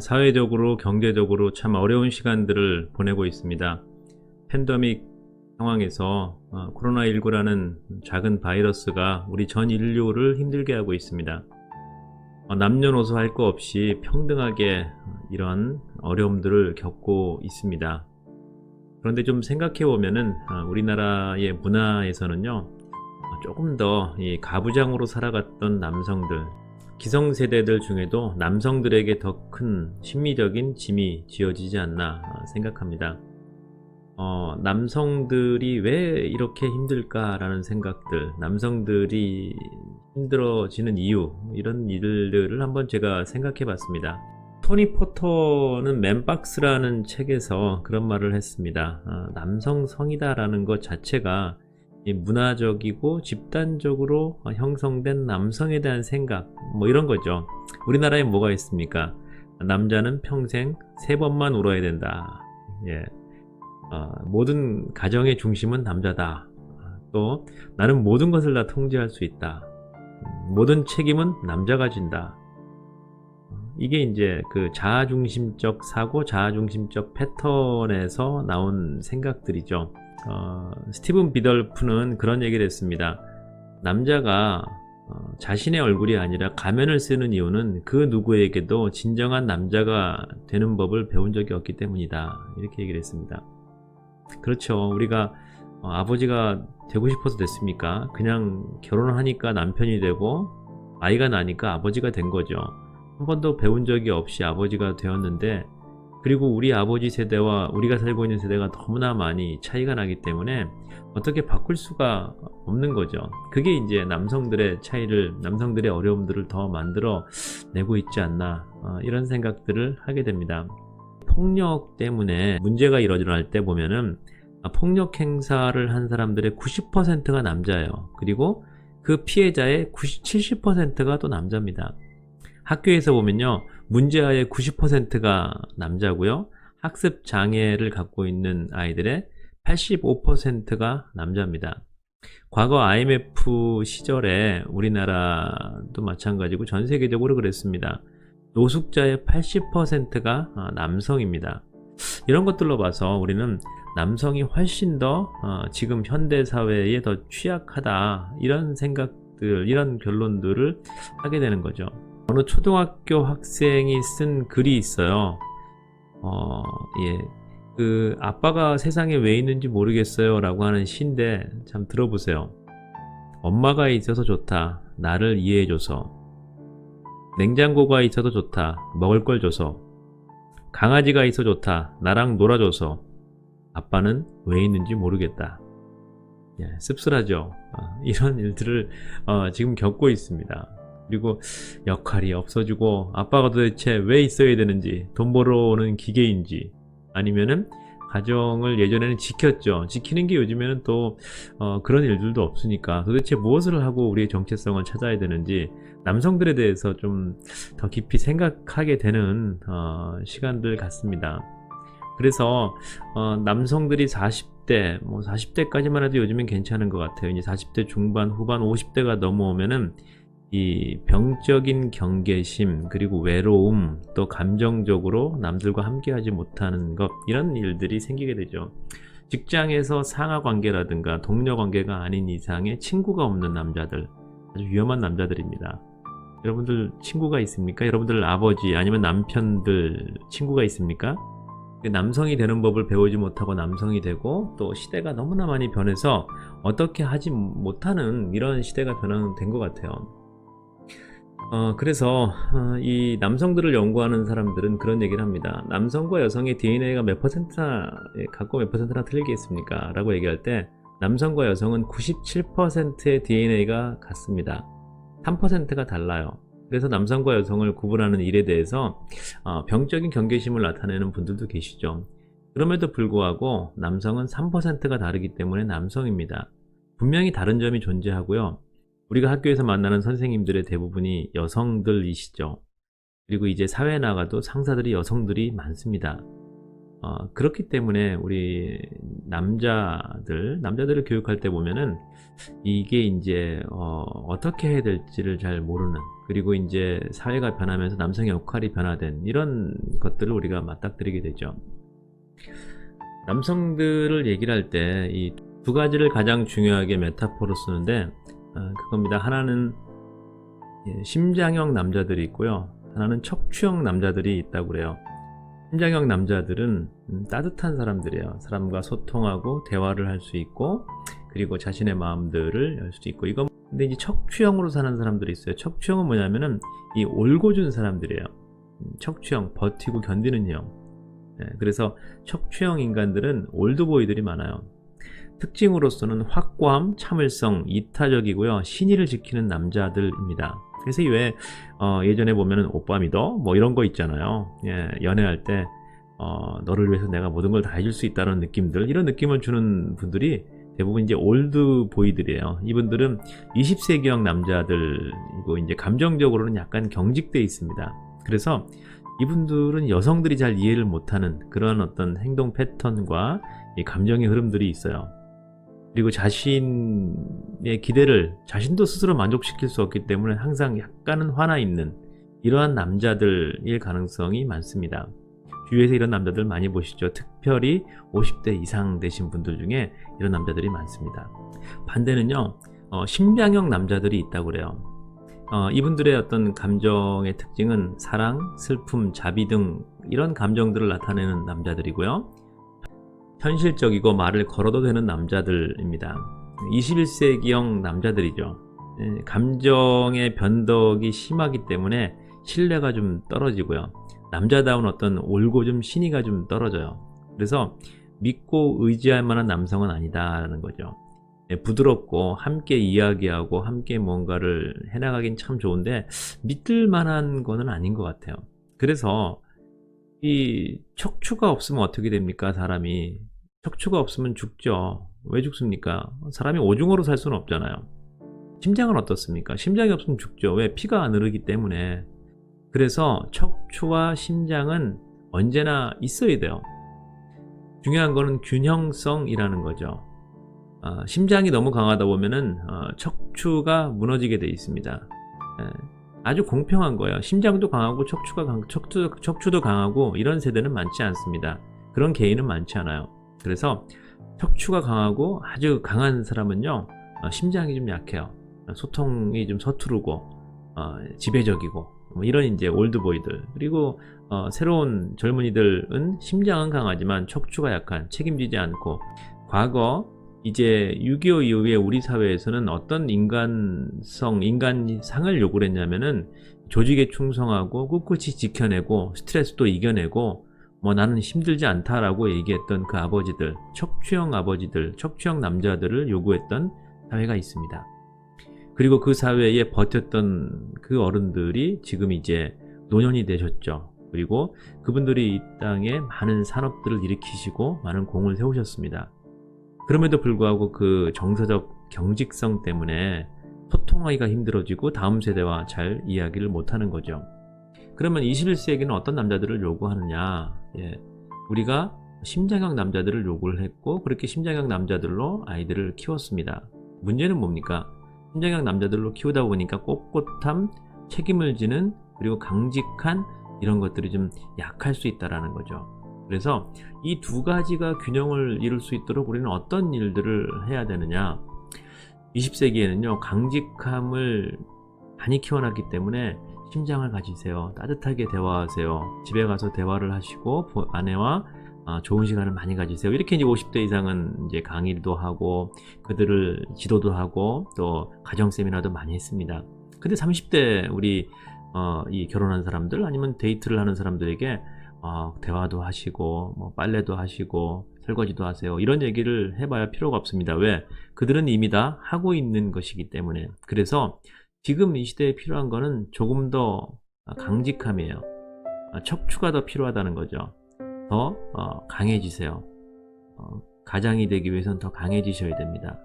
사회적으로 경제적으로 참 어려운 시간들을 보내고 있습니다. 팬데믹 상황에서 어, 코로나19라는 작은 바이러스가 우리 전 인류를 힘들게 하고 있습니다. 어, 남녀노소 할거 없이 평등하게 이런 어려움들을 겪고 있습니다. 그런데 좀 생각해 보면은 어, 우리나라의 문화에서는요 어, 조금 더이 가부장으로 살아갔던 남성들 기성세대들 중에도 남성들에게 더 큰 심리적인 짐이 지어지지 않나 어, 생각합니다. 어, 남성들이 왜 이렇게 힘들까라는 생각들, 남성들이 힘들어지는 이유, 이런 일들을 한번 제가 생각해 봤습니다. 토니 포터는 맨박스라는 책에서 그런 말을 했습니다. 아, 남성성이다라는 것 자체가 이 문화적이고 집단적으로 형성된 남성에 대한 생각, 뭐 이런 거죠. 우리나라에 뭐가 있습니까? 남자는 평생 세 번만 울어야 된다. 예. 어, 모든 가정의 중심은 남자다. 또 나는 모든 것을 다 통제할 수 있다. 음, 모든 책임은 남자가 진다. 이게 이제 그 자아중심적 사고, 자아중심적 패턴에서 나온 생각들이죠. 어, 스티븐 비덜프는 그런 얘기를 했습니다. 남자가 어, 자신의 얼굴이 아니라 가면을 쓰는 이유는 그 누구에게도 진정한 남자가 되는 법을 배운 적이 없기 때문이다. 이렇게 얘기를 했습니다. 그렇죠. 우리가 어, 아버지가 되고 싶어서 됐습니까? 그냥 결혼을 하니까 남편이 되고 아이가 나니까 아버지가 된 거죠. 한 번도 배운 적이 없이 아버지가 되었는데 그리고 우리 아버지 세대와 우리가 살고 있는 세대가 너무나 많이 차이가 나기 때문에 어떻게 바꿀 수가 없는 거죠. 그게 이제 남성들의 차이를, 남성들의 어려움들을 더 만들어 내고 있지 않나, 어, 이런 생각들을 하게 됩니다. 폭력 때문에 문제가 일어날 때 보면은 아, 폭력 행사를 한 사람들의 90%가 남자예요. 그리고 그 피해자의 90, 70%가 또 남자입니다. 학교에서 보면요. 문제아의 90%가 남자고요. 학습 장애를 갖고 있는 아이들의 85%가 남자입니다. 과거 IMF 시절에 우리나라도 마찬가지고 전 세계적으로 그랬습니다. 노숙자의 80%가 아, 남성입니다. 이런 것들로 봐서 우리는 남성이 훨씬 더 어, 지금 현대 사회에 더 취약하다 이런 생각들 이런 결론들을 하게 되는 거죠. 어느 초등학교 학생이 쓴 글이 있어요. 어, 예. 그 아빠가 세상에 왜 있는지 모르겠어요 라고 하는 시인데 참 들어보세요. 엄마가 있어서 좋다. 나를 이해해줘서. 냉장고가 있어서 좋다. 먹을 걸 줘서. 강아지가 있어 좋다. 나랑 놀아줘서. 아빠는 왜 있는지 모르겠다. 예, 씁쓸하죠. 어, 이런 일들을 어, 지금 겪고 있습니다. 그리고 역할이 없어지고 아빠가 도대체 왜 있어야 되는지 돈 벌어오는 기계인지 아니면은 가정을 예전에는 지켰죠. 지키는 게 요즘에는 또 어, 그런 일들도 없으니까 도대체 무엇을 하고 우리의 정체성을 찾아야 되는지 남성들에 대해서 좀 더 깊이 생각하게 되는 어, 시간들 같습니다. 그래서 어, 남성들이 40대, 뭐 40대까지만 해도 요즘엔 괜찮은 것 같아요. 이제 40대 중반, 후반, 50대가 넘어오면은 이 병적인 경계심 그리고 외로움 또 감정적으로 남들과 함께하지 못하는 것 이런 일들이 생기게 되죠. 직장에서 상하 관계라든가 동료 관계가 아닌 이상의 친구가 없는 남자들 아주 위험한 남자들입니다. 여러분들 친구가 있습니까? 여러분들 아버지 아니면 남편들 친구가 있습니까? 남성이 되는 법을 배우지 못하고 남성이 되고 또 시대가 너무나 많이 변해서 어떻게 하지 못하는 이런 시대가 변화된 것 같아요. 어, 그래서 어, 이 남성들을 연구하는 사람들은 그런 얘기를 합니다. 남성과 여성의 DNA가 몇 퍼센트나 예, 갖고 몇 퍼센트나 틀리게 있습니까? 라고 얘기할 때 남성과 여성은 97%의 DNA가 같습니다. 3%가 달라요. 그래서 남성과 여성을 구분하는 일에 대해서 어, 병적인 경계심을 나타내는 분들도 계시죠. 그럼에도 불구하고 남성은 3%가 다르기 때문에 남성입니다. 분명히 다른 점이 존재하고요. 우리가 학교에서 만나는 선생님들의 대부분이 여성들이시죠. 그리고 이제 사회에 나가도 상사들이 여성들이 많습니다. 어, 그렇기 때문에 우리 남자들, 남자들을 교육할 때 보면은 이게 이제 어, 떻게 해야 될지를 잘 모르는 그리고 이제 사회가 변하면서 남성의 역할이 변화된 이런 것들을 우리가 맞닥뜨리게 되죠. 남성들을 얘기를 할 때 이 두 가지를 가장 중요하게 메타포로 쓰는데 어, 그겁니다. 하나는 예, 심장형 남자들이 있고요. 하나는 척추형 남자들이 있다고 그래요. 심장형 남자들은 음, 따뜻한 사람들이에요. 사람과 소통하고 대화를 할 수 있고 그리고 자신의 마음들을 열 수 있고 이건 근데 이제 척추형으로 사는 사람들이 있어요. 척추형은 뭐냐면은 이 올고준 사람들이에요. 음, 척추형 버티고 견디는 형. 예, 그래서 척추형 인간들은 올드보이들이 많아요. 특징으로서는 확고함, 참을성, 이타적이고요. 신의를 지키는 남자들입니다. 그래서 왜 어, 예전에 보면은 오빠 믿어 뭐 이런 거 있잖아요. 예, 연애할 때 어, 너를 위해서 내가 모든 걸 다 해줄 수 있다는 느낌들 이런 느낌을 주는 분들이 대부분 이제 올드 보이들이에요. 이분들은 20세기형 남자들이고 이제 감정적으로는 약간 경직돼 있습니다. 그래서 이분들은 여성들이 잘 이해를 못하는 그런 어떤 행동 패턴과 이 감정의 흐름들이 있어요. 그리고 자신의 기대를 자신도 스스로 만족시킬 수 없기 때문에 항상 약간은 화나 있는 이러한 남자들일 가능성이 많습니다. 주위에서 이런 남자들 많이 보시죠. 특별히 50대 이상 되신 분들 중에 이런 남자들이 많습니다. 반대는요, 어, 심장형 남자들이 있다고 그래요. 어, 이분들의 어떤 감정의 특징은 사랑, 슬픔, 자비 등 이런 감정들을 나타내는 남자들이고요. 현실적이고 말을 걸어도 되는 남자들입니다. 21세기형 남자들이죠. 예, 감정의 변덕이 심하기 때문에 신뢰가 좀 떨어지고요. 남자다운 어떤 올고 좀 신의가 좀 떨어져요. 그래서 믿고 의지할 만한 남성은 아니다라는 거죠. 예, 부드럽고 함께 이야기하고 함께 뭔가를 해나가긴 참 좋은데 믿을 만한 거는 아닌 것 같아요. 그래서 이 척추가 없으면 어떻게 됩니까? 사람이 척추가 없으면 죽죠. 왜 죽습니까? 사람이 오중어로 살 수는 없잖아요. 심장은 어떻습니까? 심장이 없으면 죽죠. 왜? 피가 안 흐르기 때문에. 그래서 척추와 심장은 언제나 있어야 돼요. 중요한 거는 균형성이라는 거죠. 어, 심장이 너무 강하다 보면은 어, 척추가 무너지게 돼 있습니다. 예, 아주 공평한 거예요. 심장도 강하고 척추가 강, 척추, 척추도 강하고 이런 세대는 많지 않습니다. 그런 개인은 많지 않아요. 그래서 척추가 강하고 아주 강한 사람은요 어, 심장이 좀 약해요. 소통이 좀 서투르고 어, 지배적이고 뭐 이런 이제 올드보이들 그리고 어, 새로운 젊은이들은 심장은 강하지만 척추가 약한 책임지지 않고 과거 이제 6.25 이후에 우리 사회에서는 어떤 인간성, 인간상을 요구를 했냐면은 조직에 충성하고 꿋꿋이 지켜내고 스트레스도 이겨내고 뭐 나는 힘들지 않다라고 얘기했던 그 아버지들, 척추형 아버지들, 척추형 남자들을 요구했던 사회가 있습니다. 그리고 그 사회에 버텼던 그 어른들이 지금 이제 노년이 되셨죠. 그리고 그분들이 이 땅에 많은 산업들을 일으키시고 많은 공을 세우셨습니다. 그럼에도 불구하고 그 정서적 경직성 때문에 소통하기가 힘들어지고 다음 세대와 잘 이야기를 못하는 거죠. 그러면 21세기는 어떤 남자들을 요구하느냐? 예, 우리가 심장형 남자들을 요구를 했고 그렇게 심장형 남자들로 아이들을 키웠습니다. 문제는 뭡니까? 심장형 남자들로 키우다 보니까 꼿꼿함, 책임을 지는 그리고 강직한 이런 것들이 좀 약할 수 있다라는 거죠. 그래서 이 두 가지가 균형을 이룰 수 있도록 우리는 어떤 일들을 해야 되느냐? 20세기에는요, 강직함을 많이 키워놨기 때문에 심장을 가지세요. 따뜻하게 대화하세요. 집에 가서 대화를 하시고 아내와 아, 좋은 시간을 많이 가지세요. 이렇게 이제 50대 이상은 이제 강의도 하고 그들을 지도도 하고 또 가정 세미나도 많이 했습니다. 근데 30대 우리 어, 이 결혼한 사람들 아니면 데이트를 하는 사람들에게 어, 대화도 하시고 뭐 빨래도 하시고 설거지도 하세요. 이런 얘기를 해봐야 필요가 없습니다. 왜? 그들은 이미 다 하고 있는 것이기 때문에. 그래서 지금 이 시대에 필요한 거는 조금 더 강직함이에요. 아, 척추가 더 필요하다는 거죠. 더 어, 강해지세요. 어, 가장이 되기 위해서는 더 강해지셔야 됩니다.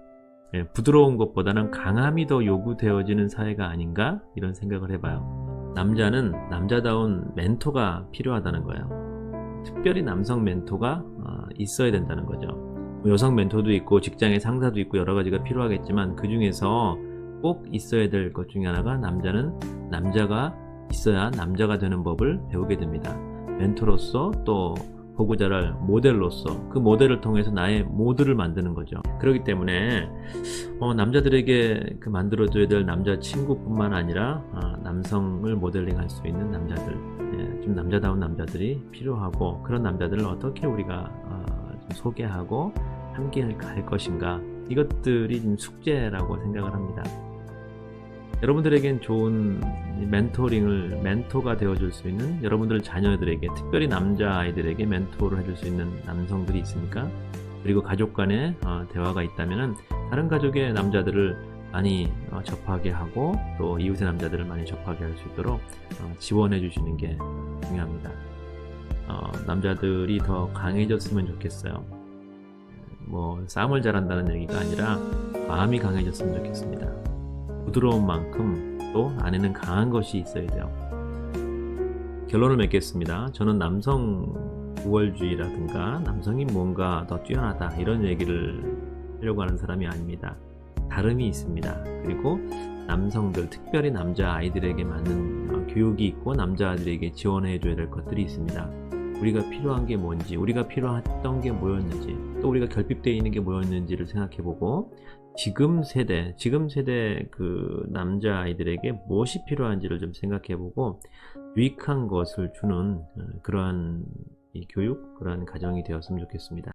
예, 부드러운 것보다는 강함이 더 요구되어지는 사회가 아닌가 이런 생각을 해봐요. 남자는 남자다운 멘토가 필요하다는 거예요. 특별히 남성 멘토가 어, 있어야 된다는 거죠. 뭐 여성 멘토도 있고 직장의 상사도 있고 여러 가지가 필요하겠지만 그 중에서 꼭 있어야 될 것 중에 하나가 남자는 남자가 있어야 남자가 되는 법을 배우게 됩니다. 멘토로서 또 보고 자랄 모델로서 그 모델을 통해서 나의 모드를 만드는 거죠. 그렇기 때문에 어, 남자들에게 그 만들어줘야 될 남자 친구뿐만 아니라 아, 남성을 모델링 할 수 있는 남자들 예, 좀 남자다운 남자들이 필요하고 그런 남자들을 어떻게 우리가 어, 좀 소개하고 함께 할 것인가 이것들이 좀 숙제라고 생각을 합니다. 여러분들에겐 좋은 멘토링을 멘토가 되어줄 수 있는 여러분들 자녀들에게 특별히 남자 아이들에게 멘토를 해줄 수 있는 남성들이 있습니까? 그리고 가족 간의 어, 대화가 있다면 다른 가족의 남자들을 많이 어, 접하게 하고 또 이웃의 남자들을 많이 접하게 할 수 있도록 어, 지원해 주시는 게 중요합니다. 어, 남자들이 더 강해졌으면 좋겠어요. 뭐 싸움을 잘한다는 얘기가 아니라 마음이 강해졌으면 좋겠습니다. 부드러운 만큼 또 안에는 강한 것이 있어야 돼요. 결론을 맺겠습니다. 저는 남성 우월주의라든가 남성이 뭔가 더 뛰어나다 이런 얘기를 하려고 하는 사람이 아닙니다. 다름이 있습니다. 그리고 남성들, 특별히 남자 아이들에게 맞는 어, 교육이 있고 남자아들에게 지원해 줘야 될 것들이 있습니다. 우리가 필요한 게 뭔지, 우리가 필요했던 게 뭐였는지, 또 우리가 결핍되어 있는 게 뭐였는지를 생각해 보고 지금 세대, 지금 세대 그 남자 아이들에게 무엇이 필요한지를 좀 생각해 보고 유익한 것을 주는 어, 그러한 이 교육, 그러한 가정이 되었으면 좋겠습니다.